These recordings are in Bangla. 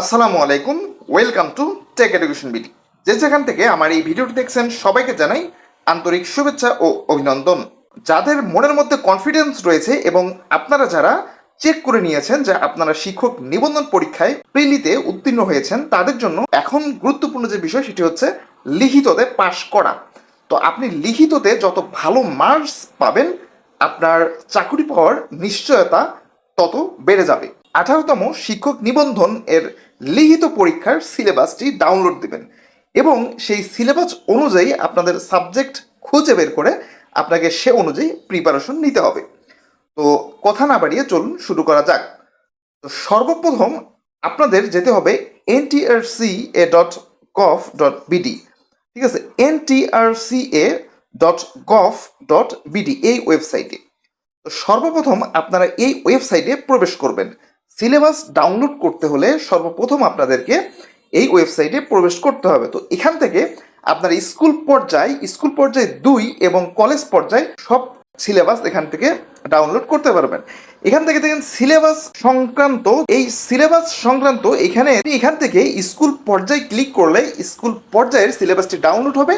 আসসালামু আলাইকুম, welcome to tech education BD. যে যেখান থেকে আমার এই ভিডিওটি দেখছেন, সবাইকে জানাই আন্তরিক শুভেচ্ছা ও অভিনন্দন। যাদের মনের মধ্যে কনফিডেন্স রয়েছে এবং আপনারা যারা চেক করে নিয়েছেন যে আপনারা শিক্ষক নিবন্ধন পরীক্ষায় প্রিলিতে উত্তীর্ণ হয়েছেন, তাদের জন্য এখন গুরুত্বপূর্ণ যে বিষয় সেটি হচ্ছে লিখিততে পাশ করা। তো আপনি লিখিততে যত ভালো মার্কস পাবেন, আপনার চাকরি পাওয়ার নিশ্চয়তা তত বেড়ে যাবে। আঠারোতম শিক্ষক নিবন্ধন এর লিখিত পরীক্ষার সিলেবাসটি ডাউনলোড দিবেন এবং সেই সিলেবাস অনুযায়ী আপনাদের সাবজেক্ট খুঁজে বের করে আপনাকে সে অনুযায়ী প্রিপারেশন নিতে হবে। তো কথা না বাড়িয়ে চলুন শুরু করা যাক। তো সর্বপ্রথম আপনাদের যেতে হবে NTRC A dot gov dot BD ঠিক আছে? NTRC A dot gov dot BD এই ওয়েবসাইটে সর্বপ্রথম আপনারা এই ওয়েবসাইটে প্রবেশ করবেন। সিলেবাস ডাউনলোড করতে হলে সর্বপ্রথম আপনাদেরকে এই ওয়েবসাইটে প্রবেশ করতে হবে। তো এখান থেকে আপনার স্কুল পর্যায়ে স্কুল পর্যায়ে দুই এবং কলেজ পর্যায়ে সব সিলেবাস এখান থেকে ডাউনলোড করতে পারবেন। এখান থেকে দেখেন সিলেবাস সংক্রান্ত, এই সিলেবাস সংক্রান্ত এখানে এখান থেকে স্কুল পর্যায়ে ক্লিক করলে স্কুল পর্যায়ের সিলেবাসটি ডাউনলোড হবে।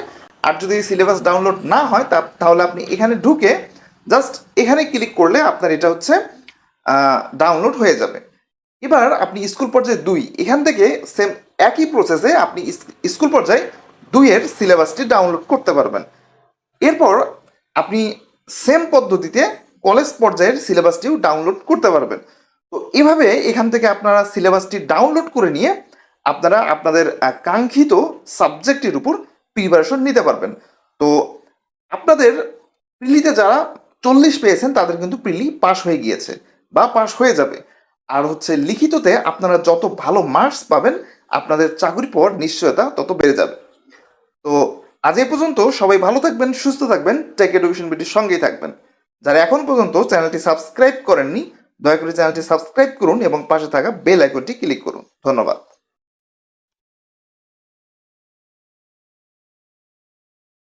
আর যদি সিলেবাস ডাউনলোড না হয়, তা তাহলে আপনি এখানে ঢুকে জাস্ট এখানে ক্লিক করলে আপনার এটা হচ্ছে ডাউনলোড হয়ে যাবে। এবার আপনি স্কুল পর্যায়ে দুই, এখান থেকে সেম একই প্রসেসে আপনি স্কুল পর্যায়ে দুইয়ের সিলেবাসটি ডাউনলোড করতে পারবেন। এরপর আপনি সেম পদ্ধতিতে কলেজ পর্যায়ের সিলেবাসটিও ডাউনলোড করতে পারবেন। তো এভাবে এখান থেকে আপনারা সিলেবাসটি ডাউনলোড করে নিয়ে আপনারা আপনাদের কাঙ্ক্ষিত সাবজেক্টের উপর প্রিপারেশন নিতে পারবেন। তো আপনাদের প্রিলিতে যারা চল্লিশ পেয়েছেন, তাদের কিন্তু প্রিলি পাস হয়ে গিয়েছে বা পাস হয়ে যাবে। আর হচ্ছে লিখিততে আপনারা যত ভালো মার্কস পাবেন, আপনাদের চাকরি পর নিশ্চয়তা তত বেড়ে যাবে। তো আজ এ পর্যন্ত সবাই ভালো থাকবেন, সুস্থ থাকবেন টেক এডুকেশন বিটির সঙ্গেই থাকবেন। যারা এখন পর্যন্ত চ্যানেলটি সাবস্ক্রাইব করেননি, দয়া করে চ্যানেলটি সাবস্ক্রাইব করুন এবং পাশে থাকা বেল আইকনটি ক্লিক করুন। ধন্যবাদ।